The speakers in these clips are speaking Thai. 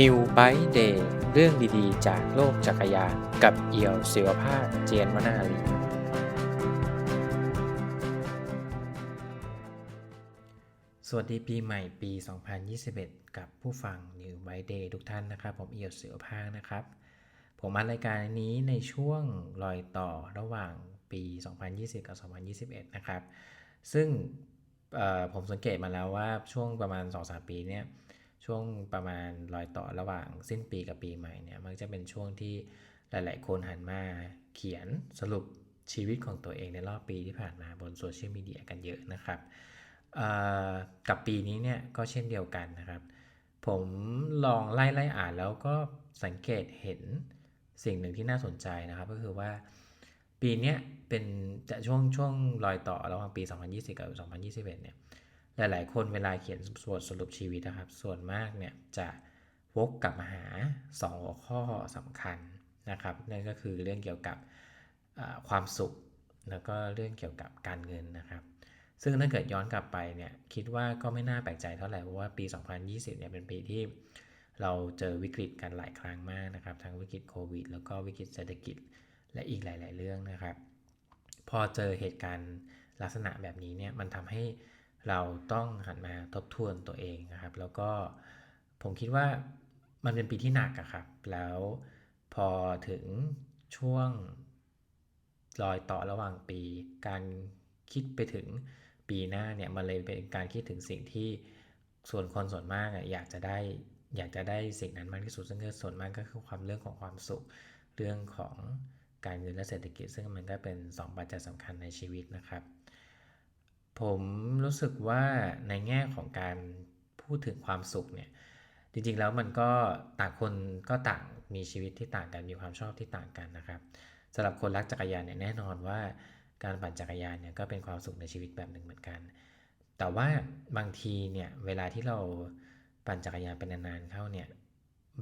New Bike Day เรื่องดีๆ จากโลกจักรยานกับเอี่ยวศิวภาคเจียนวนาลีสวัสดีปีใหม่ปี 2021 กับผู้ฟัง New Bike Day ทุกท่านนะครับ ผมเอี่ยวศิวภาคนะครับ ผมมารายการนี้ในช่วงรอยต่อระหว่างปี 2020 กับ 2021 นะครับ ซึ่งผมสังเกตมาแล้วว่าช่วงประมาณ 2-3 ปีเนี่ย ช่วงประมาณรอยต่อระหว่างสิ้นปีกับปีใหม่เนี่ยมักจะเป็นช่วงที่หลาย ๆ คนหันมาเขียนสรุปชีวิตของตัวเองในรอบปีที่ผ่านมาบนโซเชียลมีเดียกันเยอะนะครับกับปีนี้เนี่ยก็เช่นเดียวกันนะครับ ผมลองไล่ไล่อ่านแล้วก็สังเกตเห็นสิ่งหนึ่งที่น่าสนใจนะครับ ก็คือว่าปีนี้เป็นจะช่วงช่วงรอยต่อระหว่างปี 2020 กับ 2021 เนี่ย หลายๆ คนเวลาเขียนบทสรุปชีวิตนะครับ ส่วนมากเนี่ยจะวกกลับมาหา 2 หัวข้อสำคัญนะครับ นั่นก็คือเรื่องเกี่ยวกับความสุข แล้วก็เรื่องเกี่ยวกับการเงินนะครับ ซึ่งถ้าเกิดย้อนกลับไปเนี่ยคิดว่าก็ไม่น่าแปลกใจเท่าไหร่เพราะว่าปี 2020เนี่ยเป็นปีที่เราเจอวิกฤตกันหลายครั้งมากนะครับ ทั้งวิกฤตโควิด แล้วก็วิกฤตเศรษฐกิจและอีกหลาย ๆ เรื่องนะครับ พอเจอเหตุการณ์ลักษณะแบบนี้เนี่ยมันทำให้ เราต้องหันมาทบทวนตัวเองนะครับ แล้วก็ผมคิดว่ามันเป็นปีที่หนักอะครับ แล้วพอถึงช่วงรอยต่อระหว่างปี การคิดไปถึงปีหน้าเนี่ยมันเลยเป็นการคิดถึงสิ่งที่ส่วนคนส่วนมากอะอยากจะได้อยากจะได้สิ่งนั้นมากที่สุดซึ่งส่วนมากก็คือความเรื่องของความสุขเรื่องของการเงินและเศรษฐกิจ ซึ่งมันก็เป็น 2 ปัจจัยสำคัญในชีวิตนะครับ ผมรู้สึกว่าในแง่ของการพูดถึงความสุขเนี่ย จริงๆแล้วมันก็ต่างคนก็ต่างมีชีวิตที่ต่างกันมีความชอบที่ต่างกันนะครับสำหรับคนรักจักรยานเนี่ยแน่นอนว่าการปั่นจักรยานเนี่ยก็เป็นความสุขในชีวิตแบบหนึ่งเหมือนกัน แต่ว่าบางทีเนี่ยเวลาที่เราปั่นจักรยานเป็นนานๆเข้าเนี่ย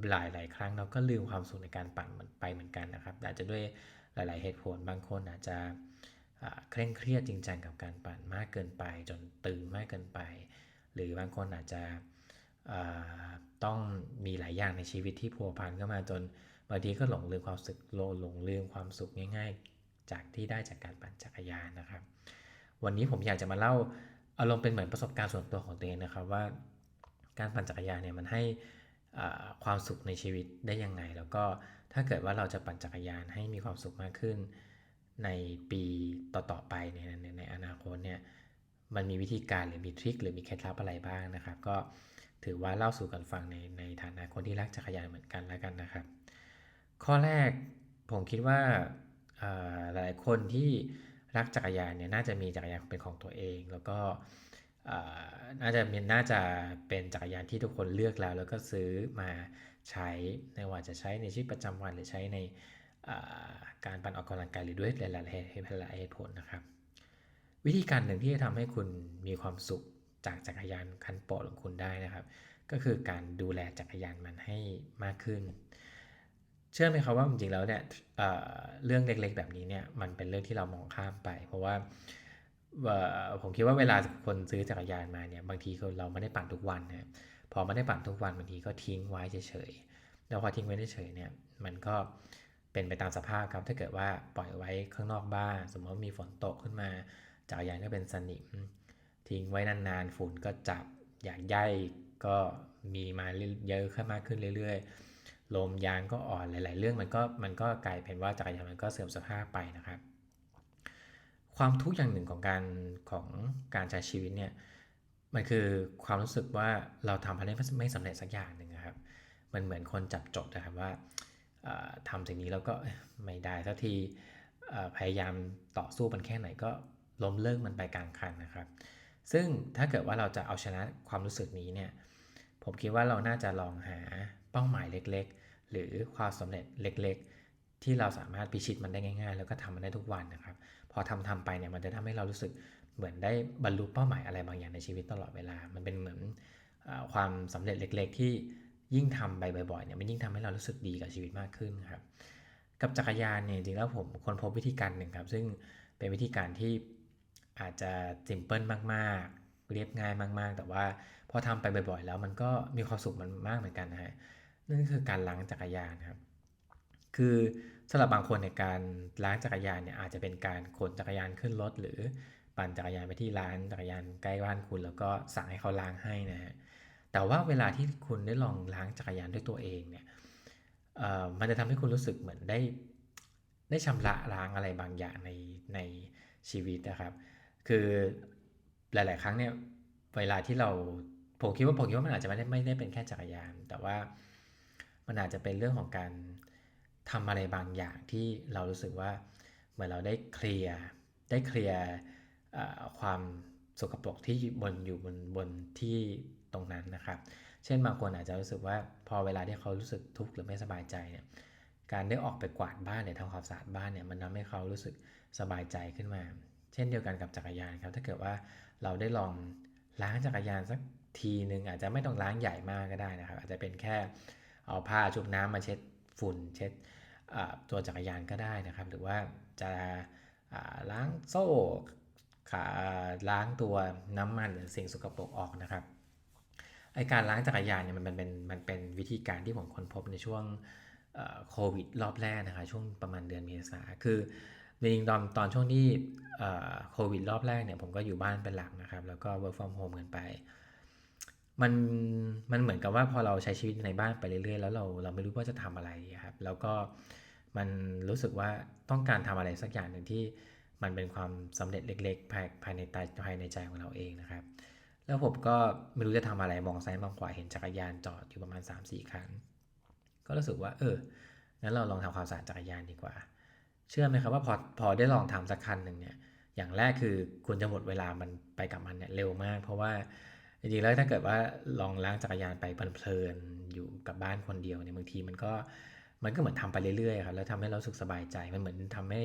หลายๆครั้งเราก็ลืมความสุขในการปั่นไปเหมือนกันนะครับอาจจะด้วยหลาย ๆเหตุผลบางคนอาจจะ เคร่งเครียดจริงจังกับการปั่นมากเกินไป จนตึงมากเกินไป หรือบางคนอาจจะต้องมีหลายอย่างในชีวิตที่พัวพันเข้ามาจนบางทีก็หลงลืมความสุขโลหลงลืมความสุขง่าย ๆ จากที่ได้จากการปั่นจักรยานนะครับ วันนี้ผมอยากจะมาเล่าอารมณ์เป็นเหมือนประสบการณ์ส่วนตัวของตัวเองนะครับว่าการปั่นจักรยานเนี่ยมันให้ความสุขในชีวิตได้ยังไง แล้วก็ถ้าเกิดว่าเราจะปั่นจักรยานให้มีความสุขมากขึ้น ในปีต่อๆไปในในในอนาคตเนี่ยมันมีวิธีการหรือมีทริคหรือมีเคล็ดลับอะไรบ้างนะครับ ก็ถือว่าเล่าสู่กันฟังในในฐานะคนที่รักจักรยานเหมือนกันแล้วกันนะครับ ข้อแรกผมคิดว่าหลายคนที่รักจักรยานเนี่ยน่าจะมีจักรยานเป็นของตัวเอง แล้วก็น่าจะมีน่าจะเป็นจักรยานที่ทุกคนเลือกแล้ว แล้วก็ซื้อมาใช้ไม่ว่าจะใช้ในชีวิตประจำวันหรือใช้ใน การปั่นออกกำลังกายหรือด้วยหลายๆเหตุหผลนะครับ วิธีการหนึ่งที่จะทำให้คุณมีความสุขจากจักรยานคันโปรดของคุณได้นะครับ ก็คือการดูแลจักรยานมันให้มากขึ้น เชื่อไหมครับว่าจริงๆแล้วเนี่ยเเรื่องเล็กๆแบบนี้เนี่ยมันเป็นเรื่องที่เรามองข้ามไป เพราะว่าผมคิดว่าเวลาคนซื้อจักรยานมาเนี่ยบางทีเราไม่ได้ปั่นทุกวันนะพอไม่ได้ปั่นทุกวันบางทีก็ทิ้งไว้เฉยๆแล้วพอทิ้งไว้เฉยๆเนี่ยมันก็เเป็นไปตามสภาพครับ ถ้าเกิดว่าปล่อยไว้ข้างนอกบ้าน สมมติว่ามีฝนตกขึ้นมาจักรยานก็เป็นสนิม ทิ้งไว้นานๆ ฝุ่นก็จับอยากใยก็มีมาเยอะขึ้นมากขึ้นเรื่อยๆ ลมยางก็อ่อนหลาย ๆ เรื่องมันก็มันก็กลายเป็นว่าจักรยานมันก็เสื่อมสภาพไปนะครับ ความทุกข์อย่างหนึ่งของการของการใช้ชีวิตเนี่ยมันคือความรู้สึกว่าเราทำอะไรไม่สำเร็จสักอย่างหนึ่งนะครับ มันเหมือนคนจับจดนะครับว่า ทำสิ่งนี้แล้วก็ไม่ได้สักทีพยายามต่อสู้มันแค่ไหนก็ล้มเลิกมันไปกลางคันนะครับ ซึ่งถ้าเกิดว่าเราจะเอาชนะความรู้สึกนี้เนี่ยผมคิดว่าเราน่าจะลองหาเป้าหมายเล็กๆ หรือความสำเร็จเล็กๆ ที่เราสามารถพิชิตมันได้ง่ายๆ แล้วก็ทำมันได้ทุกวันนะครับ พอทำทำไปเนี่ยมันจะทำให้เรารู้สึกเหมือนได้บรรลุเป้าหมายอะไรบางอย่างในชีวิตตลอดเวลา มันเป็นเหมือนอความสำเร็จเล็กๆ ที่ ยิ่งทำไปบ่อยๆเนี่ยมันยิ่งทำให้เรารู้สึกดีกับชีวิตมากขึ้นครับ กับจักรยานเนี่ยจริงๆแล้วผมค้นพบวิธีการหนึ่งครับ ซึ่งเป็นวิธีการที่อาจจะซิมเพิลมากๆ เรียบง่ายมากๆ แต่ว่าพอทำไปบ่อยๆ แล้วมันก็มีความสุขมันมากเหมือนกันนะฮะนั่นก็คือการล้างจักรยานครับ คือสำหรับบางคนในการล้างจักรยานเนี่ยอาจจะเป็นการขนจักรยานขึ้นรถหรือปั่นจักรยานไปที่ร้านจักรยานใกล้บ้านคุณ แล้วก็สั่งให้เขาล้างให้นะฮะ แต่ว่าเวลาที่คุณได้ลองล้างจักรยานด้วยตัวเองเนี่ยมันจะทำให้คุณรู้สึกเหมือนได้ ได้ชำระล้างอะไรบางอย่างในในชีวิตนะครับ คือหลาย ๆ ครั้งเนี่ยเวลาที่เราผมคิดว่าผมคิดว่ามันอาจจะไม่ได้ไม่ได้เป็นแค่จักรยาน แต่ว่ามันอาจจะเป็นเรื่องของการทำอะไรบางอย่างที่เรารู้สึกว่าเหมือนเราได้เคลียร์ได้เคลียร์ความสกปรกที่บนอยู่บนบนที่ ตรงนั้นนะครับ เช่นบางคนอาจจะรู้สึกว่าพอเวลาที่เขารู้สึกทุกข์หรือไม่สบายใจเนี่ยการได้ออกไปกวาดบ้านเนี่ยทำความสะอาดบ้านเนี่ยมันทำให้เขารู้สึกสบายใจขึ้นมา เช่นเดียวกันกับจักรยานครับ ถ้าเกิดว่าเราได้ลองล้างจักรยานสักทีหนึ่งอาจจะไม่ต้องล้างใหญ่มากก็ได้นะครับ อาจจะเป็นแค่เอาผ้าชุบน้ำมาเช็ดฝุ่นเช็ดตัวจักรยานก็ได้นะครับ หรือว่าจะล้างโซ่ขาล้างตัวน้ำมันหรือสิ่งสกปรกออกนะครับ ไอการล้างจักรยานเนี่ยมันเป็นมันเป็นวิธีการที่ผมค้นพบในช่วงโควิดรอบแรกนะคะช่วงประมาณเดือนเมษาคือจริงๆตอนตอนช่วงที่โควิดรอบแรกเนี่ยผมก็อยู่บ้านเป็นหลักนะครับ แล้วก็ work from home กันไป มันมันเหมือนกับว่าพอเราใช้ชีวิตในบ้านไปเรื่อยๆ แล้วเราเราไม่รู้ว่าจะทำอะไรอะครับแล้วก็มันรู้สึกว่าต้องการทำอะไรสักอย่างหนึ่งที่มันเป็นความสำเร็จเล็กๆ ภายภายในใจภายในใจของเราเองนะครับ แล้วผมก็ไม่รู้จะทำอะไรมองซ้ายมองขวาเห็นจักรยานจอดอยู่ประมาณ 3-4คันก็รู้สึกว่า เอองั้นเราลองทำความสะอาดจักรยานดีกว่า เชื่อไหมครับว่าพอพอได้ลองทำสักคันหนึ่งเนี่ยอย่างแรกคือคุณจะหมดเวลามันไปกับมันเนี่ยเร็วมาก เพราะว่าจริงๆแล้วถ้าเกิดว่าลองล้างจักรยานไปเพลินๆอยู่กับบ้านคนเดียวเนี่ยบางทีมันก็มันก็เหมือนทำไปเรื่อยๆครับแล้วทำให้เราสึกสบายใจมันเหมือนทำให้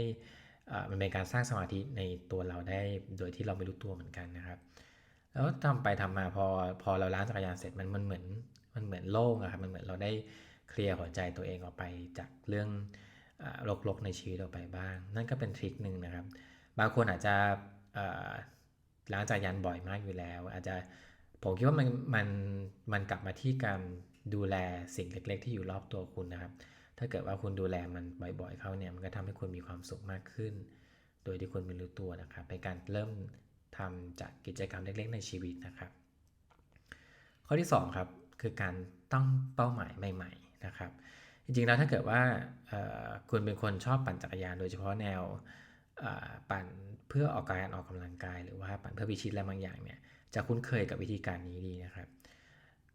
อ่ามันเป็นการสร้างสมาธิในตัวเราได้โดยที่เราไม่รู้ตัวเหมือนกันนะครับ แล้วทำไปทำมาพอพอเราล้างจักรยานเสร็จมันมันเหมือนมันเหมือนโล่งอะครับมันเหมือนเราได้เคลียร์หัวใจตัวเองออกไปจากเรื่องรกๆในชีวิตออกไปบ้าง นั่นก็เป็นทริคหนึ่งนะครับ บางคนอาจจะล้างจักรยานบ่อยมากอยู่แล้ว อาจจะผมคิดว่ามันมันมันกลับมาที่การดูแลสิ่งเล็ก ๆ ที่อยู่รอบตัวคุณนะครับ ถ้าเกิดว่าคุณดูแลมันบ่อย ๆ เข้าเนี่ยมันก็ทำให้คุณมีความสุขมากขึ้น โดยที่คุณไม่รู้ตัวนะครับเป็นการเริ่ม ทำจากกิจกรรมเล็กๆในชีวิตนะครับ ข้อที่2ครับคือการตั้งเป้าหมายใหม่ๆนะครับ จริงๆแล้วถ้าเกิดว่าคุณเป็นคนชอบปั่นจักรยาน โดยเฉพาะแนวปั่นเพื่อออกการออกกำลังกาย หรือว่าปั่นเพื่อพิชิตอะไรบางอย่างเนี่ยจะคุ้นเคยกับวิธีการนี้ดีนะครับ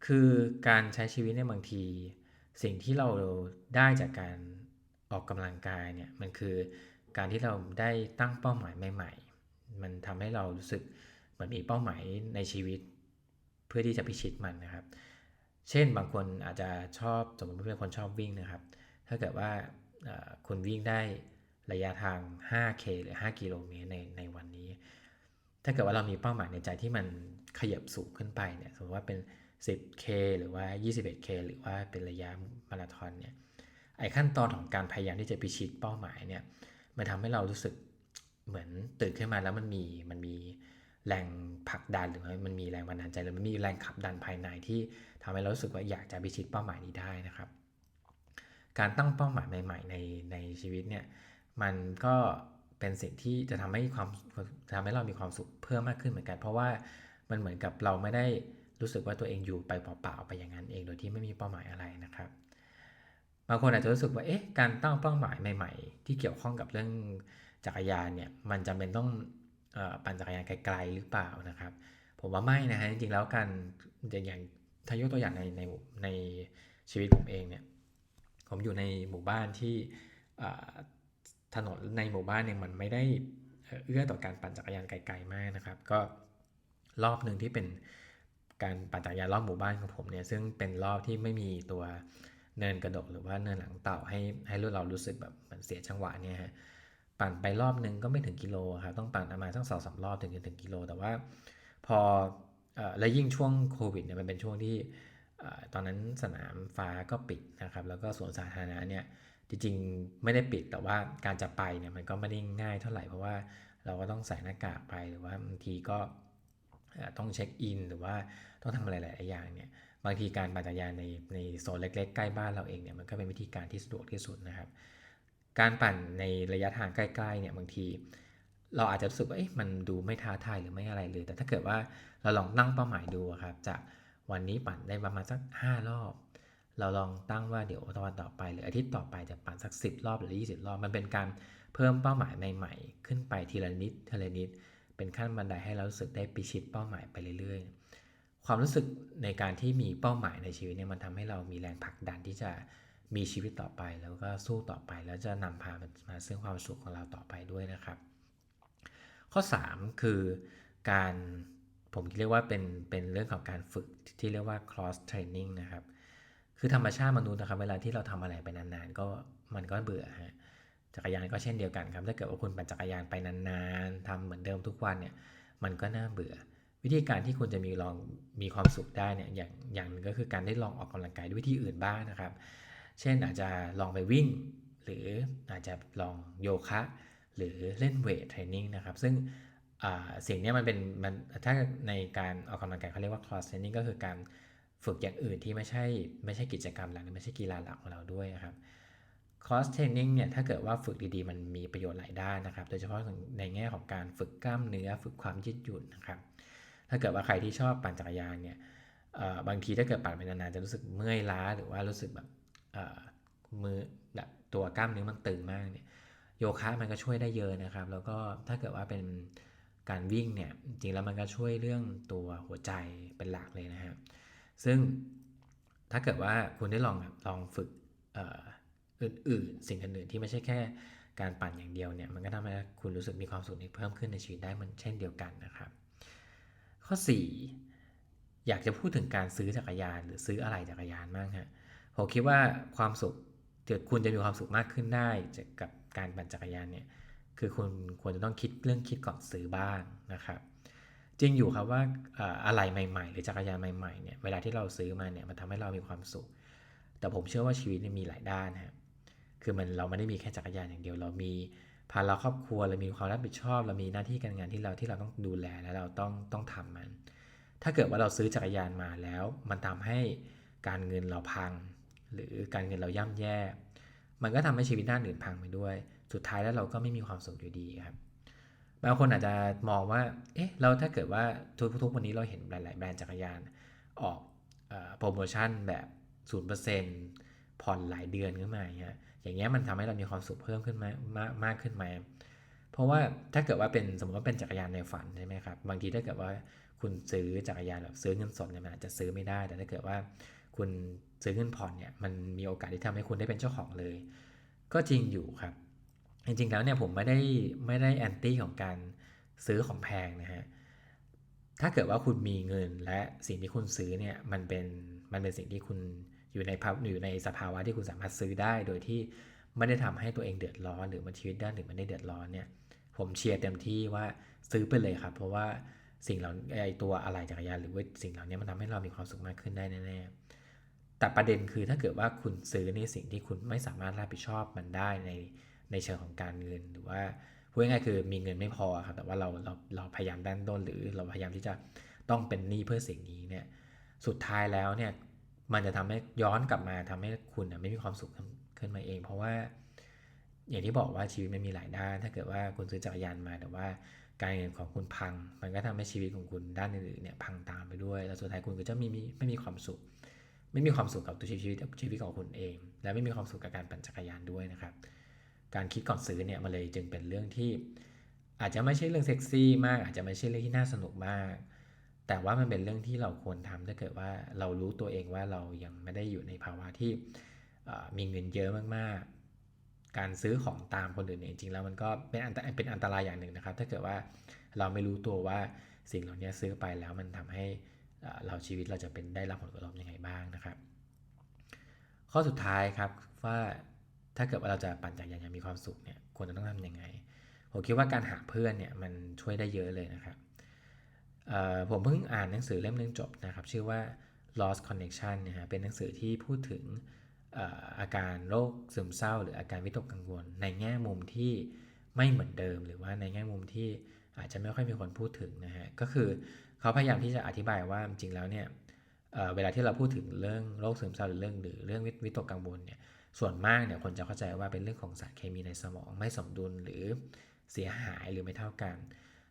คือการใช้ชีวิตในบางที สิ่งที่เราได้จากการออกกำลังกายเนี่ยมันคือการที่เราได้ตั้งเป้าหมายใหม่ๆ มันทำให้เรารู้สึกเหมือนมีเป้าหมายในชีวิต เพื่อที่จะพิชิตมันนะครับ เช่นบางคนอาจจะชอบสมมติเป็นคนชอบวิ่งนะครับ ถ้าเกิดว่าคุณวิ่งได้ระยะทาง 5K หรือ 5 กิโลเมตรในในวันนี้ ถ้าเกิดว่าเรามีเป้าหมายในใจที่มันขยับสูงขึ้นไปเนี่ย สมมติว่าเป็น 10K หรือว่า 21K หรือว่าเป็นระยะมาราธอนเนี่ย ไอ้ขั้นตอนของการพยายามที่จะพิชิตเป้าหมายเนี่ย มันทำให้เรารู้สึก เหมือนตื่นขึ้นมาแล้วมันมีมันมีแรงผลักดันหรือมันมีแรงบันดาลใจหรือมันมีแรงขับดันภายในที่ทำให้เรารู้สึกว่าอยากจะพิชิตเป้าหมายนี้ได้นะครับ การตั้งเป้าหมายใหม่ ๆ ในในชีวิตเนี่ยมันก็เป็นสิ่งที่จะทำให้ความทำให้เรามีความสุขเพิ่มมากขึ้นเหมือนกัน เพราะว่ามันเหมือนกับเราไม่ได้รู้สึกว่าตัวเองอยู่ไปเปล่าๆไปอย่างนั้นเองโดยที่ไม่มีเป้าหมายอะไรนะครับบางคนอาจจะรู้สึกว่าเอ๊ะการตั้งเป้าหมายใหม่ ๆ ที่เกี่ยวข้องกับเรื่อง จักรยานเนี่ยมันจำเป็นต้องปั่นจักรยานไกลๆหรือเปล่านะครับ ผมว่าไม่นะฮะจริงๆแล้วการอย่างถ้ายกตัวอย่างในในในชีวิตผมเองเนี่ยผมอยู่ในหมู่บ้านที่ถนนในหมู่บ้านเนี่ยมันไม่ได้เอื้อต่อการปั่นจักรยานไกลๆมากนะครับ ก็รอบหนึ่งที่เป็นการปั่นจักรยานรอบหมู่บ้านของผมเนี่ยซึ่งเป็นรอบที่ไม่มีตัวเนินกระดกหรือว่าเนินหลังเต่าให้ให้เรารู้สึกแบบเหมือนเสียจังหวะเนี่ยฮะ ปั่นไปรอบนึงก็ไม่ถึงกิโลครับต้องปั่นประมาณสักสองสารอบถึงจะถึงกิโล แต่ว่าพอแล้วยิ่งช่วงโควิดเนี่ยมันเป็นช่วงที่ตอนนั้นสนามฟ้าก็ปิดนะครับ แล้วก็สวนสาธารณะเนี่ยจริงๆไม่ได้ปิดแต่ว่าการจะไปเนี่ยมันก็ไม่ได้ง่ายเท่าไหร่เพราะว่าเราก็ต้องใส่หน้ากากไปหรือว่าบางทีก็ต้องเช็คอินหรือว่าต้องทำอะไรหลายอย่างเนี่ยบางทีการปั่นจักรยานในในโซนเล็ก ๆ ใกล้บ้านเราเองเนี่ยมันก็เป็นวิธีการที่สะดวกที่สุดนะครับ การปั่นในระยะทางใกล้ๆเนี่ยบางที เราอาจจะรู้สึกว่ามันดูไม่ท้าทายหรือไม่อะไรเลย แต่ถ้าเกิดว่าเราลองตั้งเป้าหมายดูครับจากวันนี้ปั่นได้ประมาณสัก 5 รอบ เราลองตั้งว่าเดี๋ยววันต่อไป หรืออาทิตย์ต่อไปจะปั่นสัก 10 รอบหรือ 20 รอบ มันเป็นการเพิ่มเป้าหมายใหม่ๆ ขึ้นไปทีละนิดทีละนิด เป็นขั้นบันไดให้เรารู้สึกได้ปิชิดเป้าหมายไปเรื่อยๆ ความรู้สึกในการที่มีเป้าหมายในชีวิตเนี่ยมันทำให้เรามีแรงผลักดันที่จะ มีชีวิตต่อไปแล้วก็สู้ต่อไป แล้วจะนำพามาซึ่งความสุขของเราต่อไปด้วยนะครับ ข้อ 3 คือการผมเรียกว่าเป็นเป็นเรื่องของการฝึกที่เรียกว่า cross training นะครับ คือธรรมชาติมนุษย์นะครับ เวลาที่เราทำอะไรไปนานๆ ก็มันก็เบื่อฮะจักรยานก็เช่นเดียวกันครับถ้าเกิดว่าคุณปั่นจักรยานไปนานๆทำเหมือนเดิมทุกวันเนี่ยมันก็น่าเบื่อ วิธีการที่คุณจะมีลองมีความสุขได้เนี่ยอย่างอย่างนึงก็คือการได้ลองออกกำลังกายด้วยวิธีอื่นบ้างนะครับ เช่นอาจจะลองไปวิ่ง หรืออาจจะลองโยคะ หรือเล่นเวทเทรนนิ่งนะครับ ซึ่งสิ่งนี้มันเป็นมันถ้าในการออกกำลังกายเขาเรียกว่า cross training ก็คือการฝึกอย่างอื่นที่ไม่ใช่ไม่ใช่กิจกรรมหลักไม่ใช่กีฬาหลักของเราด้วยนะครับ cross training เนี่ยถ้าเกิดว่าฝึกดีๆ มันมีประโยชน์หลายด้านนะครับ โดยเฉพาะในแง่ของการฝึกกล้ามเนื้อฝึกความยืดหยุ่นนะครับ ถ้าเกิดว่าใครที่ชอบปั่นจักรยานเนี่ยบางทีถ้าเกิดปั่นไปนานๆจะรู้สึกเมื่อยล้าหรือว่ารู้สึกแบบ มือแบบตัวกล้ามเนื้อมันตึงมากเนี่ยโยคะมันก็ช่วยได้เยอะนะครับ แล้วก็ถ้าเกิดว่าเป็นการวิ่งเนี่ยจริงแล้วมันก็ช่วยเรื่องตัวหัวใจเป็นหลักเลยนะครับซึ่งถ้าเกิดว่าคุณได้ลองลองฝึกอื่นๆ สิ่งอื่นๆที่ไม่ใช่แค่การปั่นอย่างเดียวเนี่ยมันก็ทำให้คุณรู้สึกมีความสุขเพิ่มขึ้นในชีวิตได้มันเช่นเดียวกันนะครับ ข้อ 4 อยากจะพูดถึงการซื้อจักรยาน หรือซื้ออะไรจักรยานมากฮะ ผมคิดว่าความสุขเกิดคุณจะมีความสุขมากขึ้นได้จากกับการปั่นจักรยานเนี่ยคือคุณควรจะต้องคิดเรื่องคิดก่อนซื้อบ้างนะครับ จริงอยู่ครับว่าอะไรใหม่ๆ หรือจักรยานใหม่ๆเนี่ยเวลาที่เราซื้อมาเนี่ยมันทำให้เรามีความสุข แต่ผมเชื่อว่าชีวิตมีหลายด้านครับคือมันเราไม่ได้มีแค่จักรยานอย่างเดียว เรามีภาระครอบครัวเรามีความรับผิดชอบ เรามีหน้าที่การงานที่เราที่เราต้องดูแลและเราต้องต้องทำมัน ถ้าเกิดว่าเราซื้อจักรยานมาแล้ว มันทำให้การเงินเราพัง หรือการเงินเราย่ำแย่ มันก็ทำให้ชีวิตด้านอื่นพังไปด้วย สุดท้ายแล้วเราก็ไม่มีความสุขอยู่ดีครับบางคนอาจจะมองว่า เอ๊ะ เราถ้าเกิดว่าทุกๆวันนี้เราเห็นหลายๆแบรนด์จักรยานออกโปรโมชั่นแบบ0%ผ่อนหลายเดือนขึ้นมาอย่างเงี้ยมันทำให้เรามีความสุขเพิ่มขึ้นมามากมากขึ้นไหมเพราะว่าถ้าเกิดว่าเป็นสมมติว่าเป็นจักรยานในฝันใช่ไหมครับ บางทีถ้าเกิดว่าคุณซื้อจักรยานแบบซื้อเงินสดเนี่ยมันอาจจะซื้อไม่ได้ แต่ถ้าเกิดว่าคุณ ซื้อเงินผ่อนเนี่ยมันมีโอกาสที่ทำให้คุณได้เป็นเจ้าของเลย ก็จริงอยู่ครับ จริงๆแล้วเนี่ยผมไม่ได้ไม่ได้แอนตี้ของการซื้อของแพงนะฮะถ้าเกิดว่าคุณมีเงินและสิ่งที่คุณซื้อเนี่ยมันเป็นมันเป็นสิ่งที่คุณอยู่ในภาวอยู่ในสภาวะที่คุณสามารถซื้อได้ โดยที่ไม่ได้ทำให้ตัวเองเดือดร้อน หรือมันชีวิตด้านหนึ่งมันได้เดือดร้อนเนี่ยผมเชียร์เต็มที่ว่าซื้อไปเลยครับ เพราะว่าสิ่งเหล่าไอตัวอะไรจักรยานหรือว่าสิ่งเหล่านี้มันทำให้เรามีความสุขมากขึ้นได้แน่ๆ แต่ประเด็นคือถ้าเกิดว่าคุณซื้อในสิ่งที่คุณไม่สามารถรับผิดชอบมันได้ในในเชิงของการเงินหรือว่าพูดง่ายๆคือมีเงินไม่พอครับแต่ว่าเราเราเราพยายามด้านต้นหรือเราพยายามที่จะต้องเป็นหนี้เพื่อสิ่งนี้เนี่ยสุดท้ายแล้วเนี่ยมันจะทำให้ย้อนกลับมาทำให้คุณไม่มีความสุขขึ้นมาเอง เพราะว่า อย่างที่บอกว่าชีวิตมันมีหลายด้าน ถ้าเกิดว่าคุณซื้อจักรยานมา แต่ว่าการเงินของคุณพัง มันก็ทำให้ชีวิตของคุณด้านอื่นๆเนี่ยพังตามไปด้วย แล้วสุดท้ายคุณก็จะไม่มีไม่มีความสุข ไม่มีความสุขกับตัวชีวิตชีวิตของคุณเอง และไม่มีความสุขกับการปั่นจักรยานด้วยนะครับ การคิดก่อนซื้อเนี่ยมันเลยจึงเป็นเรื่องที่ อาจจะไม่ใช่เรื่องเซ็กซี่มาก อาจจะไม่ใช่เรื่องที่น่าสนุกมาก แต่ว่ามันเป็นเรื่องที่เราควรทำถ้าเกิดว่าเรารู้ตัวเองว่าเรายังไม่ได้อยู่ในภาวะที่มีเงินเยอะมากๆ การซื้อของตามคนอื่นจริงๆแล้วมันก็เป็นอันเป็นอันตรายอย่างหนึ่งนะครับ ถ้าเกิดว่าเราไม่รู้ตัวว่าสิ่งเหล่านี้ซื้อไปแล้วมันทำให้ เราชีวิตเราจะเป็นได้รับผลกระทบยังไงบ้างนะครับ ข้อสุดท้ายครับว่าถ้าเกิดว่าเราจะปั่นจักรยานอย่างมีความสุขเนี่ยควรจะต้องทำยังไงผมคิดว่าการหาเพื่อนเนี่ยมันช่วยได้เยอะเลยนะครับผมเพิ่งอ่านหนังสือเล่มนึงจบนะครับ ชื่อว่า lost connection นะฮะเป็นหนังสือที่พูดถึงอาการโรคซึมเศร้า หรืออาการวิตกกังวล ในแง่มุมที่ไม่เหมือนเดิม หรือว่าในแง่มุมที่อาจจะไม่ค่อยมีคนพูดถึงนะฮะก็คือ เขาพยายามที่จะอธิบายว่าจริงแล้วเนี่ยเเวลาที่เราพูดถึงเรื่องโรคซึมเศร้าหรือเรื่องหรือเรื่องวิตกกังวลเนี่ยส่วนมากเนี่ยคนจะเข้าใจว่าเป็นเรื่องของสารเคมีในสมองไม่สมดุลหรือเสียหายหรือไม่เท่ากัน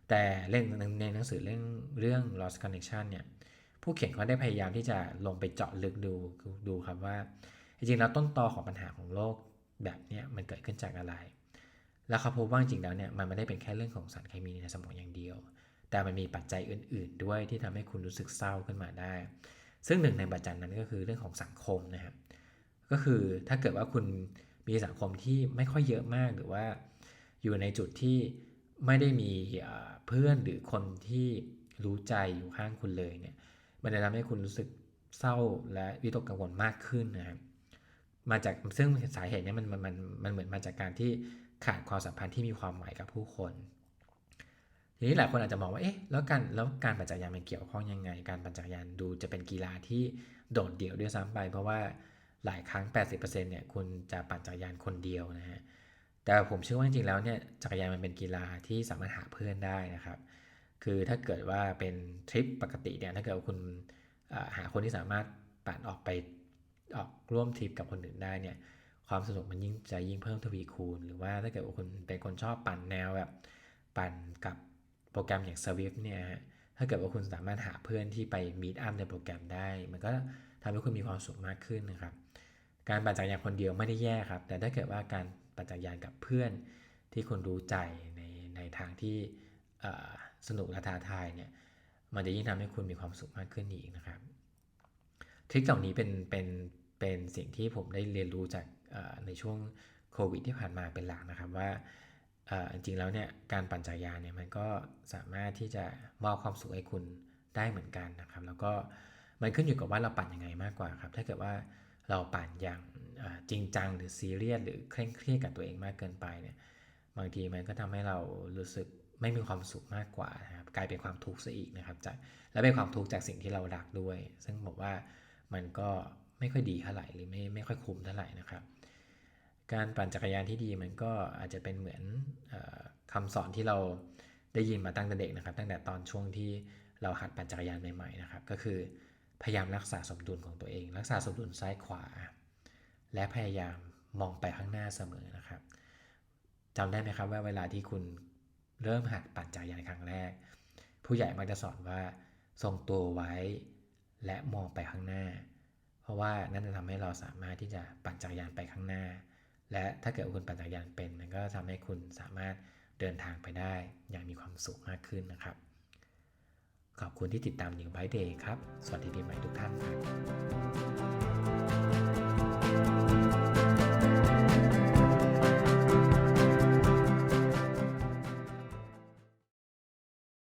แต่เรื่องในหนังสือเรื่องเรื่อง lost connection เนี่ยผู้เขียนเขาได้พยายามที่จะลงไปเจาะลึกดูดูครับว่า จริงๆแล้วต้นตอของปัญหาของโรคแบบเนี้ยมันเกิดขึ้นจากอะไร แล้วเขาพบว่าจริงๆแล้วเนี่ยมันไม่ได้เป็นแค่เรื่องของสารเคมีในสมองอย่างเดียว แต่มันมีปัจจัยอื่น ๆ ด้วยที่ทำให้คุณรู้สึกเศร้าขึ้นมาได้ ซึ่งหนึ่งในปัจจัยนั้นก็คือเรื่องของสังคมนะครับก็คือถ้าเกิดว่าคุณมีสังคมที่ไม่ค่อยเยอะมากหรือว่า อยู่ในจุดที่ไม่ได้มีเพื่อนหรือคนที่รู้ใจอยู่ข้างคุณเลยเนี่ยมันจะทำให้คุณรู้สึกเศร้าและวิตกกังวลมากขึ้นนะครับมาจากซึ่งสาเหตุนี้มันมันมันมันเหมือนมาจากการที่ขาดความสัมพันธ์ที่มีความหมายกับผู้คน ทีนี้หลายคนอาจจะมองว่าเอ๊ะแล้วการแล้วการปั่นจักรยานมันเกี่ยวข้องยังไง การปั่นจักรยานดูจะเป็นกีฬาที่โดดเดี่ยวด้วยซ้ำไป เพราะว่าหลายครั้ง 80%เนี่ยคุณจะปั่นจักรยานคนเดียวนะฮะแต่ผมเชื่อว่าจริงๆแล้วเนี่ยจักรยานมันเป็นกีฬาที่สามารถหาเพื่อนได้นะครับ คือถ้าเกิดว่าเป็นทริปปกติเนี่ยถ้าเกิดคุณหาคนที่สามารถปั่นออกไปออกร่วมทริปกับคนอื่นได้เนี่ยความสนุกมันยิ่งจะยิ่งเพิ่มทวีคูณ หรือว่าถ้าเกิดว่าคุณเป็นคนชอบปั่นแนวแบบปั่นกับ โปรแกรมอย่าง Swift เนี่ยถ้าเกิดว่าคุณสามารถหาเพื่อนที่ไปมีดอัพในโปรแกรมได้ มันก็ทำให้คุณมีความสุขมากขึ้นนะครับ การปั่นจักรยานคนเดียวไม่ได้แย่ครับ แต่ถ้าเกิดว่าการปั่นจักรยานกับเพื่อนที่คุณรู้ใจในในทางที่สนุกและท้าทายเนี่ย มันจะยิ่งทำให้คุณมีความสุขมากขึ้นอีกนะครับทริคเหล่านี้เป็นเป็นเป็นสิ่งที่ผมได้เรียนรู้จากในช่วงโควิดที่ผ่านมาเป็นหลักนะครับว่า จริงๆแล้วเนี่ยการปั่นจักรยานเนี่ยมันก็สามารถที่จะมอบความสุขให้คุณได้เหมือนกันนะครับ แล้วก็มันขึ้นอยู่กับว่าเราปั่นยังไงมากกว่าครับ ถ้าเกิดว่าเราปั่นอย่างจริงจังหรือซีเรียสหรือเคร่งเครียดกับตัวเองมากเกินไปเนี่ยบางทีมันก็ทำให้เรารู้สึกไม่มีความสุขมากกว่านะครับกลายเป็นความทุกข์ซะอีกนะครับจากและเป็นความทุกข์จากสิ่งที่เรารักด้วย ซึ่งบอกว่ามันก็ไม่ค่อยดีเท่าไหร่หรือไม่ไม่ค่อยคุ้มเท่าไหร่นะครับ การปั่นจักรยานที่ดีมันก็อาจจะเป็นเหมือนอคำสอนที่เราได้ยินมาตั้งแต่เด็กนะครับ ตั้งแต่ตอนช่วงที่เราหัดปั่นจักรยานใหม่ๆนะครับ ก็คือพยายามรักษาสมดุลของตัวเอง รักษาสมดุลซ้ายขวา และพยายามมองไปข้างหน้าเสมอนะครับจำได้ไหมครับว่าเวลาที่คุณเริ่มหัดปั่นจักรยานครั้งแรก ผู้ใหญ่มักจะสอนว่าทรงตัวไว้และมองไปข้างหน้า เพราะว่านั่นจะทำให้เราสามารถที่จะปั่นจักรยานไปข้างหน้า และถ้าเกิดคุณปั่นจักรยานเป็น มันก็ทำให้คุณสามารถเดินทางไปได้อย่างมีความสุขมากขึ้นนะครับ ขอบคุณที่ติดตาม New Bike Day ครับ สวัสดีปีใหม่ทุกท่านครับ